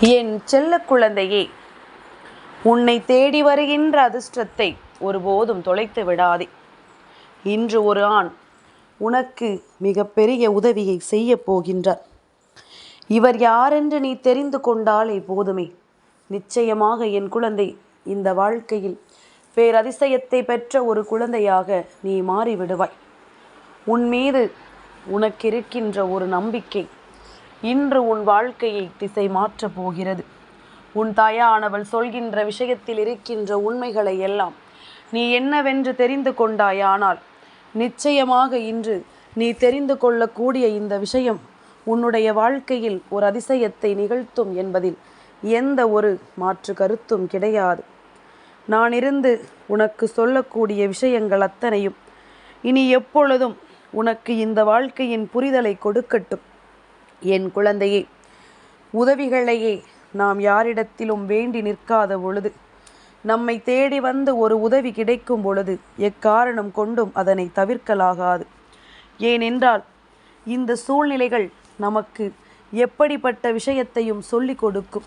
என் செல்ல குழந்தையே உன்னை தேடி வருகின்ற அதிர்ஷ்டத்தை ஒருபோதும் தொலைத்து விடாதே. இன்று ஒரு ஆண் உனக்கு மிகப்பெரிய உதவியை செய்ய போகின்றார். இவர் யாரென்று நீ தெரிந்து கொண்டாலே போதுமே. நிச்சயமாக என் குழந்தை இந்த வாழ்க்கையில் பேரதிசயத்தை பெற்ற ஒரு குழந்தையாக நீ மாறிவிடுவாய். உன் மீது உனக்கிருக்கின்ற ஒரு நம்பிக்கை இன்று உன் வாழ்க்கையை திசை மாற்றப் போகிறது. உன் தாயானவள் சொல்கின்ற விஷயத்தில் இருக்கின்ற உண்மைகளை எல்லாம் நீ என்னவென்று தெரிந்து கொண்டாயானால் நிச்சயமாக இன்று நீ தெரிந்து கொள்ளக்கூடிய இந்த விஷயம் உன்னுடைய வாழ்க்கையில் ஒரு அதிசயத்தை நிகழ்த்தும் என்பதில் எந்த ஒரு மாற்று கருத்தும் கிடையாது. நான் இருந்து உனக்கு சொல்லக்கூடிய விஷயங்கள் அத்தனையும் இனி எப்பொழுதும் உனக்கு இந்த வாழ்க்கையின் புரிதலை கொடுக்கட்டும். என் குழந்தையே உதவிகளையே நாம் யாரிடத்திலும் வேண்டி நிற்காத பொழுது நம்மை தேடி வந்து ஒரு உதவி கிடைக்கும் பொழுது எக்காரணம் கொண்டும் அதனை தவிர்க்கலாகாது. ஏனென்றால் இந்த சூழ்நிலைகள் நமக்கு எப்படிப்பட்ட விஷயத்தையும் சொல்லிக் கொடுக்கும்.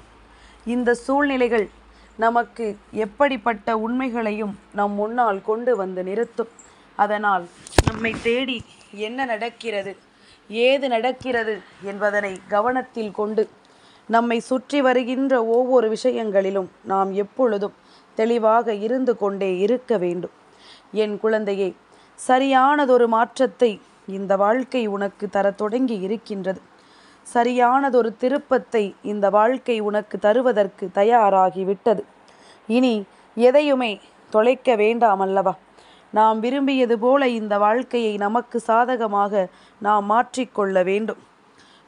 இந்த சூழ்நிலைகள் நமக்கு எப்படிப்பட்ட உண்மைகளையும் நம் முன்னால் கொண்டு வந்து நிறுத்தும். அதனால் நம்மை தேடி என்ன நடக்கிறது? ஏது நடக்கிறது என்பதனை கவனத்தில் கொண்டு நம்மை சுற்றி வருகின்ற ஒவ்வொரு விஷயங்களிலும் நாம் எப்பொழுதும் தெளிவாக இருந்து கொண்டே இருக்க வேண்டும். என் குழந்தையே சரியானதொரு மாற்றத்தை இந்த வாழ்க்கை உனக்கு தரத் தொடங்கி இருக்கின்றது. சரியானதொரு திருப்பத்தை இந்த வாழ்க்கை உனக்கு தருவதற்கு தயாராகிவிட்டது இனி எதையுமே தொலைக்க வேண்டாம் அல்லவா? நாம் விரும்பியது போல இந்த வாழ்க்கையை நமக்கு சாதகமாக நாம் மாற்றிக்கொள்ள வேண்டும்.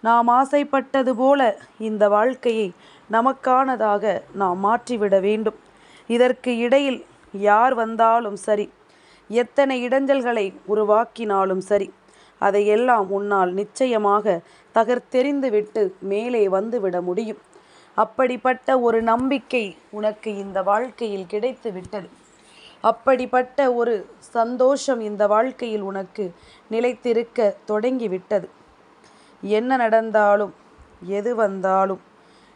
நாம் ஆசைப்பட்டது போல இந்த வாழ்க்கையை நமக்கானதாக நாம் மாற்றிவிட வேண்டும். இதற்கு இடையில் யார் வந்தாலும் சரி எத்தனை இடைஞ்சல்களை உருவாக்கினாலும் சரி அதையெல்லாம் உன்னால் நிச்சயமாக தகர்த்தெறிந்துவிட்டு மேலே வந்துவிட முடியும். அப்படிப்பட்ட ஒரு நம்பிக்கை உனக்கு இந்த வாழ்க்கையில் கிடைத்து விட்டது அப்படிப்பட்ட ஒரு சந்தோஷம் இந்த வாழ்க்கையில் உனக்கு நிலைத்திருக்க தொடங்கிவிட்டது. என்ன நடந்தாலும் எது வந்தாலும்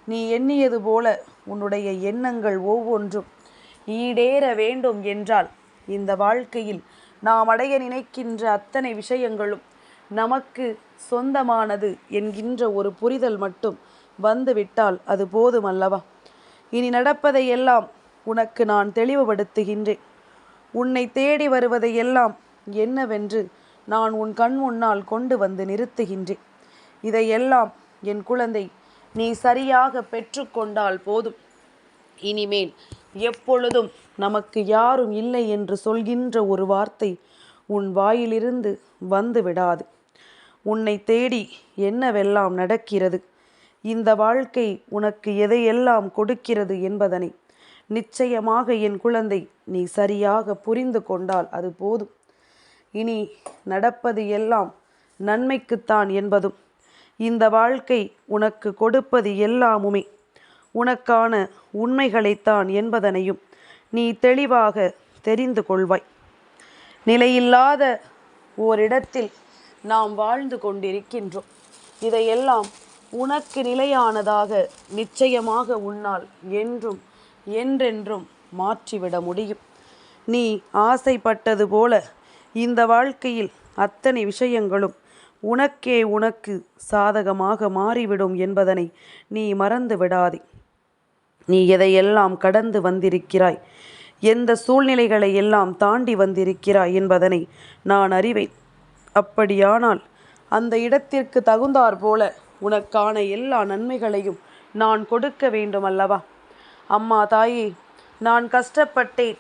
நீ எண்ணியது போல உன்னுடைய எண்ணங்கள் ஒவ்வொன்றும் ஈடேற வேண்டும் என்றால் இந்த வாழ்க்கையில் நாம் அடைய நினைக்கின்ற அத்தனை விஷயங்களும் நமக்கு சொந்தமானது என்கின்ற ஒரு புரிதல் மட்டும் வந்துவிட்டால் அது போதும் அல்லவா இனி நடப்பதையெல்லாம் உனக்கு நான் தெளிவுபடுத்துகின்றேன். உன்னை தேடி வருவதையெல்லாம் என்னவென்று நான் உன் கண் முன்னால் கொண்டு வந்து நிறுத்துகின்றேன். இதையெல்லாம் என் குழந்தை நீ சரியாக பெற்றுக்கொண்டால் போதும். இனிமேல் எப்பொழுதும் நமக்கு யாரும் இல்லை என்று சொல்கின்ற ஒரு வார்த்தை உன் வாயிலிருந்து வந்து விடாது உன்னை தேடி என்னவெல்லாம் நடக்கிறது? இந்த வாழ்க்கை உனக்கு எதையெல்லாம் கொடுக்கிறது என்பதனை நிச்சயமாக என் குழந்தை நீ சரியாக புரிந்து கொண்டால் அது போதும். இனி நடப்பது எல்லாம் நன்மைக்குத்தான் என்பதும் இந்த வாழ்க்கை உனக்கு கொடுப்பது எல்லாமுமே. உனக்கான உண்மைகளைத்தான் என்பதனையும் நீ தெளிவாக தெரிந்து கொள்வாய். நிலையில்லாத ஓரிடத்தில் நாம் வாழ்ந்து கொண்டிருக்கின்றோம். இதையெல்லாம் உனக்கு நிலையானதாக நிச்சயமாக உன்னால் என்றும் என்றென்றும் மாற்றிவிட முடியும். நீ ஆசைப்பட்டது போல இந்த வாழ்க்கையில் அத்தனை விஷயங்களும் உனக்கே உனக்கு சாதகமாக மாறிவிடும் என்பதனை நீ மறந்து விடாதே. நீ எதையெல்லாம் கடந்து வந்திருக்கிறாய் எந்த சூழ்நிலைகளை எல்லாம் தாண்டி வந்திருக்கிறாய் என்பதனை நான் அறிவேன். அப்படியானால் அந்த இடத்திற்கு தகுந்தாற் போல உனக்கான எல்லா நன்மைகளையும் நான் கொடுக்க வேண்டும் அல்லவா அம்மா தாயே நான் கஷ்டப்பட்டேன்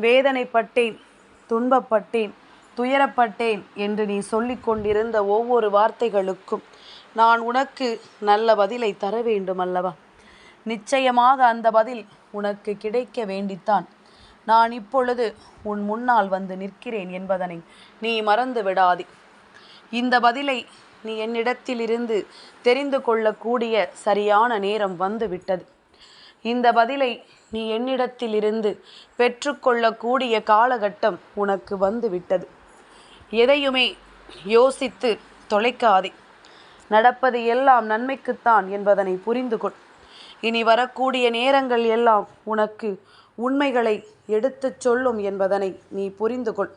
வேதனைப்பட்டேன் துன்பப்பட்டேன் துயரப்பட்டேன் என்று நீ சொல்லிக் கொண்டிருந்த ஒவ்வொரு வார்த்தைகளுக்கும் நான் உனக்கு நல்ல பதிலை தர வேண்டும் அல்லவா நிச்சயமாக அந்த பதில் உனக்கு கிடைக்க வேண்டித்தான். நான் இப்பொழுது உன் முன்னால் வந்து நிற்கிறேன் என்பதனை நீ மறந்து விடாதே. இந்த பதிலை நீ என்னிடத்திலிருந்து தெரிந்து கொள்ளக்கூடிய சரியான நேரம் வந்துவிட்டது. இந்த பதிலை நீ என்னிடத்திலிருந்து பெற்றுக்கொள்ளக்கூடிய காலகட்டம் உனக்கு வந்துவிட்டது. எதையுமே யோசித்து தொலைக்காதே. நடப்பது எல்லாம் நன்மைக்குத்தான் என்பதனை புரிந்து கொள் இனி வரக்கூடிய நேரங்கள் எல்லாம் உனக்கு உண்மைகளை எடுத்துச் சொல்லும் என்பதனை நீ புரிந்து கொள்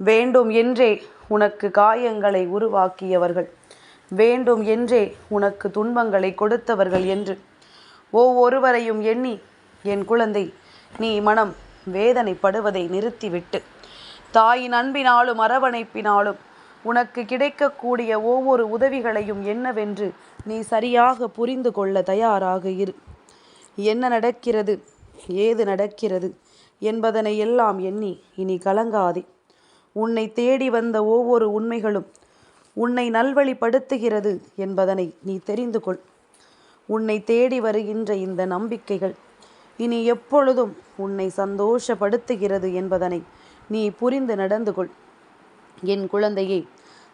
வேண்டும் என்றே உனக்கு காயங்களை உருவாக்கியவர்கள். வேண்டும் என்றே உனக்கு துன்பங்களை கொடுத்தவர்கள் என்று. ஒவ்வொருவரையும் எண்ணி என் குழந்தை நீ மனம் வேதனைப்படுவதை நிறுத்திவிட்டு தாயின் அன்பினாலும் அரவணைப்பினாலும் உனக்கு கிடைக்கக்கூடிய ஒவ்வொரு உதவிகளையும் என்னவென்று நீ சரியாக புரிந்து கொள்ள தயாராக இரு. என்ன நடக்கிறது ஏது நடக்கிறது என்பதனை எல்லாம் எண்ணி இனி கலங்காதே. உன்னை தேடி வந்த ஒவ்வொரு உண்மைகளும் உன்னை நல்வழிப்படுத்துகிறது என்பதனை நீ தெரிந்து கொள். உன்னை தேடி வருகின்ற இந்த நம்பிக்கைகள். இனி எப்பொழுதும் உன்னை சந்தோஷப்படுத்துகிறது என்பதனை நீ புரிந்து நடந்து கொள். என் குழந்தையே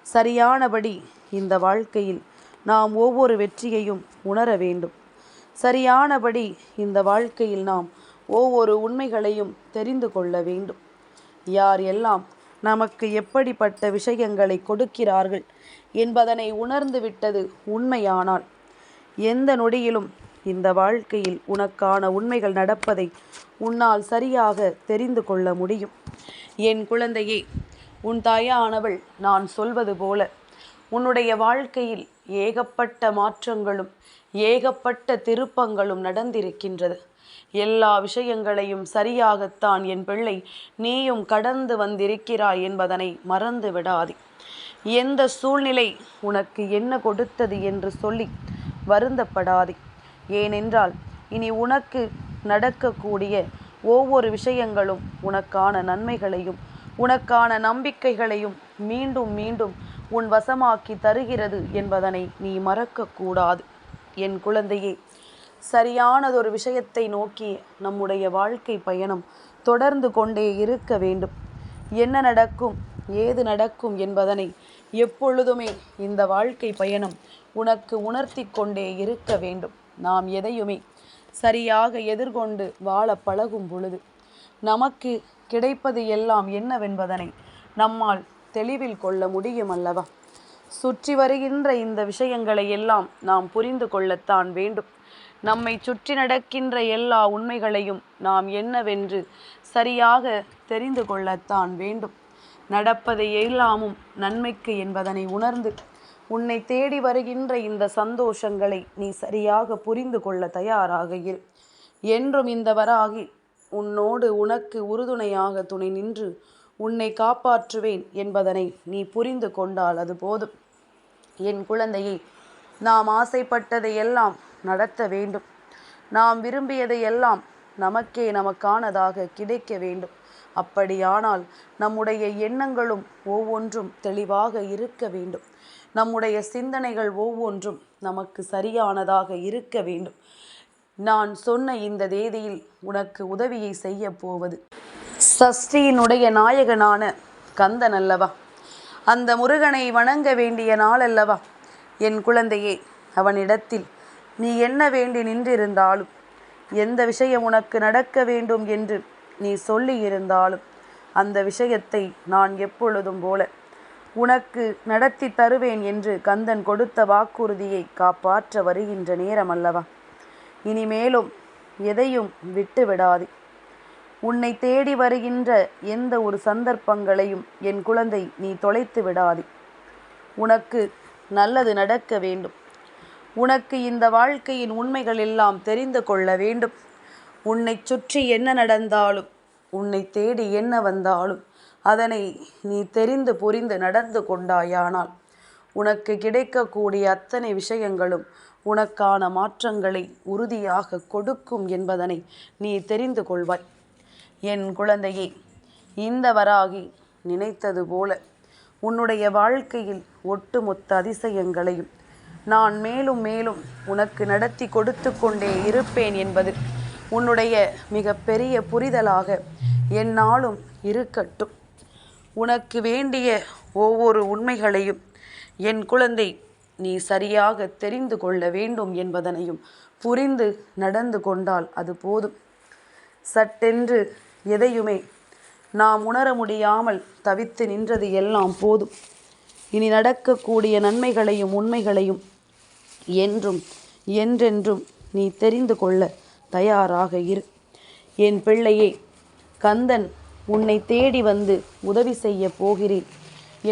சரியானபடி இந்த வாழ்க்கையில் நாம் ஒவ்வொரு வெற்றியையும் உணர வேண்டும். சரியானபடி இந்த வாழ்க்கையில் நாம் ஒவ்வொரு உண்மைகளையும் தெரிந்து கொள்ள வேண்டும். யார் எல்லாம் நமக்கு எப்படிப்பட்ட விஷயங்களை கொடுக்கிறார்கள் என்பதனை உணர்ந்து விட்டது உண்மையானால் எந்த நொடியிலும் இந்த வாழ்க்கையில் உனக்கான உண்மைகள் நடப்பதை உன்னால் சரியாக தெரிந்து கொள்ள முடியும். என் குழந்தையே உன் தாயானவள் நான் சொல்வது போல உன்னுடைய வாழ்க்கையில் ஏகப்பட்ட மாற்றங்களும் ஏகப்பட்ட திருப்பங்களும் நடந்திருக்கின்றது. எல்லா விஷயங்களையும் சரியாகத்தான் என் பிள்ளை நீயும் கடந்து வந்திருக்கிறாய் என்பதனை மறந்து விடாதே எந்த சூழ்நிலை உனக்கு என்ன கொடுத்தது என்று சொல்லி வருந்தப்படாதே. ஏனென்றால் இனி உனக்கு நடக்கக்கூடிய ஒவ்வொரு விஷயங்களும் உனக்கான நன்மைகளையும் உனக்கான நம்பிக்கைகளையும் மீண்டும் மீண்டும் உன் வசமாக்கி தருகிறது என்பதனை நீ மறக்கக்கூடாது. என் குழந்தையே சரியானதொரு விஷயத்தை நோக்கி நம்முடைய வாழ்க்கை பயணம் தொடர்ந்து கொண்டே இருக்க வேண்டும். என்ன நடக்கும் ஏது நடக்கும் என்பதனை எப்பொழுதுமே இந்த வாழ்க்கை பயணம் உனக்கு உணர்த்தி கொண்டே இருக்க வேண்டும். நாம் எதையுமே சரியாக எதிர்கொண்டு வாழ பழகும் பொழுது நமக்கு கிடைப்பது எல்லாம் என்னவென்பதனை நம்மால் தெளிவில் கொள்ள முடியும் அல்லவா? சுற்றி வருகின்ற இந்த விஷயங்களை எல்லாம் நாம் புரிந்து கொள்ளத்தான் வேண்டும். நம்மை சுற்றி நடக்கின்ற எல்லா உண்மைகளையும் நாம் என்னவென்று சரியாக தெரிந்து கொள்ளத்தான் வேண்டும். நடப்பதை எல்லாமும் நன்மைக்கு என்பதனை உணர்ந்து உன்னை தேடி வருகின்ற இந்த சந்தோஷங்களை நீ சரியாக புரிந்து கொள்ள தயாராக இரு என்றும் இந்த வராகி உன்னோடு உனக்கு உறுதுணையாக துணை நின்று உன்னை காப்பாற்றுவேன் என்பதனை நீ புரிந்து கொண்டால் அது போதும். என் குழந்தையை நாம் ஆசைப்பட்டதை எல்லாம் நடத்த வேண்டும். நாம் விரும்பியதை எல்லாம் நமக்கே நமக்கானதாக கிடைக்க வேண்டும். அப்படியானால் நம்முடைய எண்ணங்களும் ஒவ்வொன்றும் தெளிவாக இருக்க வேண்டும். நம்முடைய சிந்தனைகள் ஒவ்வொன்றும் நமக்கு சரியானதாக இருக்க வேண்டும். நான் சொன்ன இந்த தேதியில் உனக்கு உதவியை செய்ய போவது. சஷ்டியினுடைய நாயகனான கந்தன் அல்லவா? அந்த முருகனை வணங்க வேண்டிய நாள் அல்லவா? என் குழந்தையே அவனிடத்தில் நீ என்ன வேண்டி நின்றிருந்தாலும் எந்த விஷயம் உனக்கு நடக்க வேண்டும் என்று நீ சொல்லி இருந்தாலும் அந்த விஷயத்தை நான் எப்பொழுதும் போல உனக்கு நடத்தி தருவேன் என்று கந்தன் கொடுத்த வாக்குறுதியை காப்பாற்ற வருகின்ற நேரம் அல்லவா? இனிமேலும் எதையும் விட்டுவிடாதே. உன்னை தேடி வருகின்ற எந்த ஒரு சந்தர்ப்பங்களையும் என் குழந்தை நீ தொலைத்து விடாதே. உனக்கு நல்லது நடக்க வேண்டும். உனக்கு இந்த வாழ்க்கையின் உண்மைகள் எல்லாம் தெரிந்து கொள்ள வேண்டும். உன்னை சுற்றி என்ன நடந்தாலும் உன்னை தேடி என்ன வந்தாலும் அதனை நீ தெரிந்து புரிந்து நடந்து கொண்டாயானால் உனக்கு கிடைக்கக்கூடிய அத்தனை விஷயங்களும் உனக்கான மாற்றங்களை உறுதியாக கொடுக்கும் என்பதனை நீ தெரிந்து கொள்வாய். என் குழந்தையே இந்த வராகி நினைத்தது போல உன்னுடைய வாழ்க்கையில் ஒட்டுமொத்த அதிசயங்களையும் நான் மேலும் மேலும் உனக்கு நடத்தி கொடுத்து கொண்டே இருப்பேன் என்பது உன்னுடைய மிக பெரிய புரிதலாக என்னாலும் இருக்கட்டும். உனக்கு வேண்டிய ஒவ்வொரு உண்மைகளையும் என் குழந்தை நீ சரியாக தெரிந்து கொள்ள வேண்டும் என்பதனையும் புரிந்து நடந்து கொண்டால் அது போதும். சட்டென்று எதையுமே நாம் உணர முடியாமல் தவித்து நின்றது எல்லாம் போதும். இனி நடக்கக்கூடிய நன்மைகளையும் உண்மைகளையும் என்றும் என்றென்றும் நீ தெரிந்து கொள்ள தயாராக இரு. என் பிள்ளையே கந்தன் உன்னை தேடி வந்து உதவி செய்ய போகிறேன்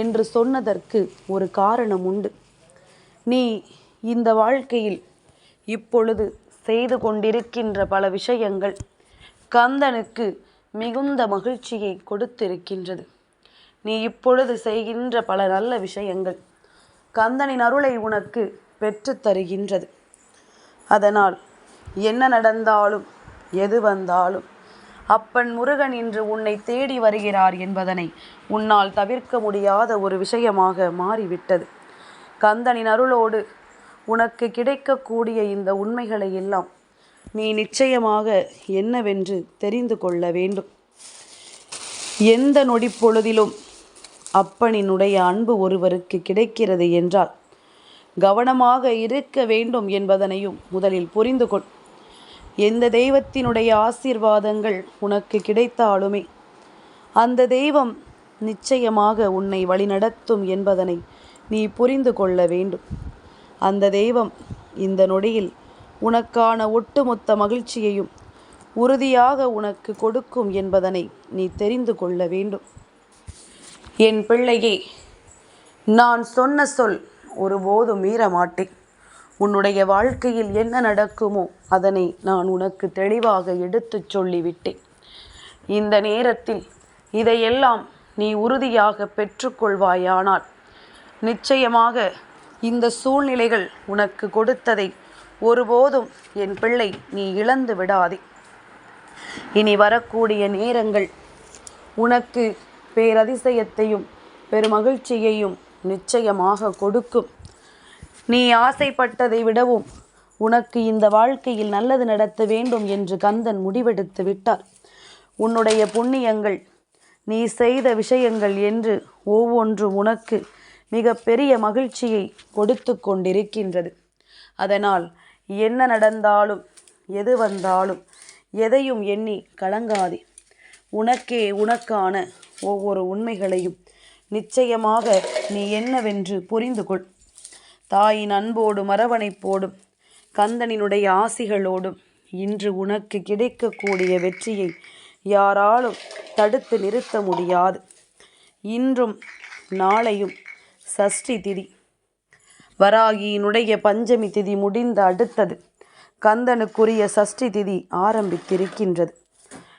என்று சொன்னதற்கு ஒரு காரணம் உண்டு. நீ இந்த வாழ்க்கையில் இப்பொழுது செய்து கொண்டிருக்கின்ற பல விஷயங்கள் கந்தனுக்கு மிகுந்த மகிழ்ச்சியை கொடுத்திருக்கின்றது. நீ இப்பொழுது செய்கின்ற பல நல்ல விஷயங்கள் கந்தனின் அருளை உனக்கு பெற்று தருகின்றது. அதனால் என்ன நடந்தாலும் எது வந்தாலும். அப்பன் முருகன் இன்று உன்னை தேடி வருகிறார் என்பதனை உன்னால் தவிர்க்க முடியாத ஒரு விஷயமாக மாறிவிட்டது. கந்தனின் அருளோடு உனக்கு கிடைக்கக்கூடிய இந்த உண்மைகளை எல்லாம் நீ நிச்சயமாக என்னவென்று தெரிந்து கொள்ள வேண்டும். எந்த நொடி பொழுதிலும் அப்பனினுடைய அன்பு ஒருவருக்கு கிடைக்கிறது என்றால் கவனமாக இருக்க வேண்டும் என்பதனையும் முதலில் புரிந்து கொள். எந்த தெய்வத்தினுடைய ஆசீர்வாதங்கள் உனக்கு கிடைத்தாலுமே அந்த தெய்வம் நிச்சயமாக உன்னை வழிநடத்தும் என்பதனை நீ புரிந்து கொள்ள வேண்டும். அந்த தெய்வம் இந்த நொடியில் உனக்கான ஒட்டுமொத்த மகிழ்ச்சியையும் உறுதியாக உனக்கு கொடுக்கும் என்பதனை நீ தெரிந்து கொள்ள வேண்டும். என் பிள்ளையே நான் சொன்ன சொல் ஒருபோதும் மீற மாட்டேன் உன்னுடைய வாழ்க்கையில் என்ன நடக்குமோ அதனை நான் உனக்கு தெளிவாக எடுத்துச் சொல்லிவிட்டேன். இந்த நேரத்தில் இதையெல்லாம் நீ உறுதியாக பெற்றுக்கொள்வாயானால் நிச்சயமாக இந்த சூழ்நிலைகள் உனக்கு கொடுத்ததை ஒருபோதும் என் பிள்ளை நீ இழந்து விடாதே. இனி வரக்கூடிய நேரங்கள் உனக்கு பேரதிசயத்தையும் பெருமகிழ்ச்சியையும் நிச்சயமாக கொடுக்கும். நீ ஆசைப்பட்டதை விடவும் உனக்கு இந்த வாழ்க்கையில் நல்லது நடத்த வேண்டும் என்று கந்தன் முடிவெடுத்து விட்டார். உன்னுடைய புண்ணியங்கள் நீ செய்த விஷயங்கள் என்று ஒவ்வொன்றும் உனக்கு மிக பெரிய மகிழ்ச்சியை கொடுத்து கொண்டிருக்கின்றது. அதனால் என்ன நடந்தாலும் எது வந்தாலும் எதையும் எண்ணி கலங்காதே. உனக்கே உனக்கான ஒவ்வொரு உண்மைகளையும் நிச்சயமாக நீ என்னவென்று புரிந்து கொள் தாயின் அன்போடும் மரவணைப்போடும் கந்தனினுடைய ஆசிகளோடும் இன்று உனக்கு கிடைக்கக்கூடிய வெற்றியை யாராலும் தடுத்து நிறுத்த முடியாது. இன்றும் நாளையும் சஷ்டி திதி. வராகியினுடைய பஞ்சமி திதி முடிந்த அடுத்தது கந்தனுக்குரிய சஷ்டி திதி ஆரம்பித்திருக்கின்றது.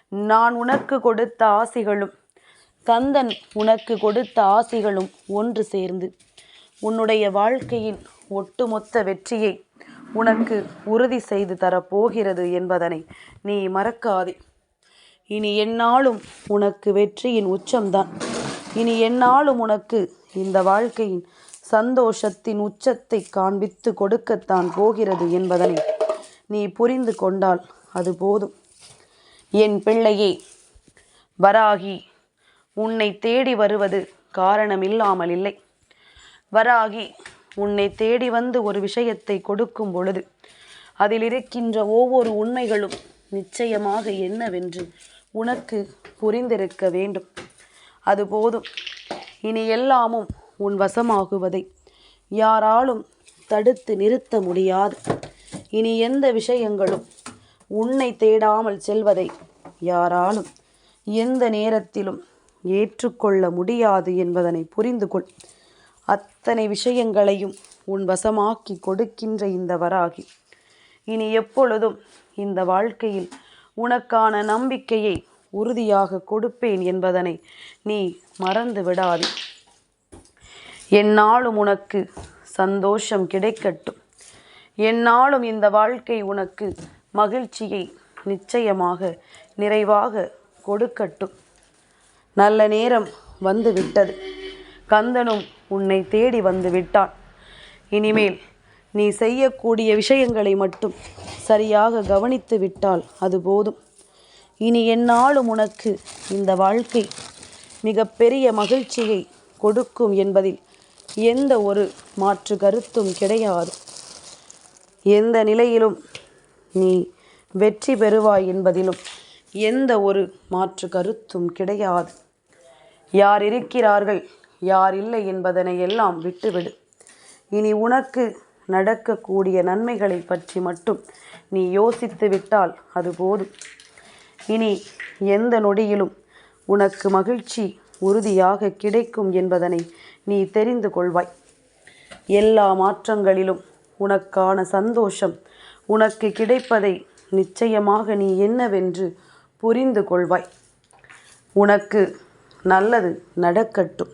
நான் உனக்கு கொடுத்த ஆசிகளும் கந்தன் உனக்கு கொடுத்த ஆசிகளும் ஒன்று சேர்ந்து உன்னுடைய வாழ்க்கையின் ஒட்டுமொத்த வெற்றியை உனக்கு உறுதி செய்து தரப்போகிறது என்பதனை நீ மறக்காதே. இனி என்னாலும் உனக்கு வெற்றியின் உச்சம்தான். இனி என்னாலும் உனக்கு இந்த வாழ்க்கையின் சந்தோஷத்தின் உச்சத்தை காண்பித்து கொடுக்கத்தான் போகிறது என்பதனை நீ புரிந்து கொண்டால் அது போதும். என் பிள்ளையே வராகி உன்னை தேடி வருவது காரணமில்லாமல் இல்லை. வராகி உன்னை தேடி வந்து ஒரு விஷயத்தை கொடுக்கும் பொழுது அதில் இருக்கின்ற ஒவ்வொரு உண்மைகளும் நிச்சயமாக என்னவென்று உனக்கு புரிந்திருக்க வேண்டும். அது போதும். இனி எல்லாமும் உன் வசமாகுவதை யாராலும் தடுத்து நிறுத்த முடியாது. இனி எந்த விஷயங்களும் உன்னை தேடாமல் செல்வதை யாராலும் எந்த நேரத்திலும் ஏற்றுக்கொள்ள முடியாது என்பதனை புரிந்து கொள் அத்தனை விஷயங்களையும் உன் வசமாக்கி கொடுக்கின்ற இந்த வராகி. இனி எப்பொழுதும் இந்த வாழ்க்கையில் உனக்கான நம்பிக்கையை உறுதியாக கொடுப்பேன் என்பதனை நீ மறந்து விடாதே. என்னாலும் உனக்கு சந்தோஷம் கிடைக்கட்டும். என்னாலும் இந்த வாழ்க்கை உனக்கு மகிழ்ச்சியை நிச்சயமாக நிறைவாக கொடுக்கட்டும். நல்ல நேரம் வந்துவிட்டது. கந்தனும் உன்னை தேடி வந்து விட்டான். இனிமேல் நீ செய்யக்கூடிய விஷயங்களை மட்டும் சரியாக கவனித்து விட்டால் அது போதும். இனி என்னாலும் உனக்கு இந்த வாழ்க்கை மிகப்பெரிய மகிழ்ச்சியை கொடுக்கும் என்பதில் எந்த ஒரு மாற்று கருத்தும் கிடையாது. எந்த நிலையிலும் நீ வெற்றி பெறுவாய் என்பதிலும் எந்த ஒரு மாற்று கருத்தும் கிடையாது. யார் இருக்கிறார்கள்? யார் இல்லை என்பதனை எல்லாம் விட்டுவிடு. இனி உனக்கு நடக்கக்கூடிய நன்மைகளை பற்றி மட்டும் நீ யோசித்து விட்டால் அது போதும். இனி எந்த நொடியிலும் உனக்கு மகிழ்ச்சி உறுதியாக கிடைக்கும் என்பதனை நீ தெரிந்து கொள்வாய். எல்லா மாற்றங்களிலும் உனக்கான சந்தோஷம் உனக்கு கிடைப்பதை நிச்சயமாக நீ என்னவென்று புரிந்து கொள்வாய். உனக்கு நல்லது நடக்கட்டும்.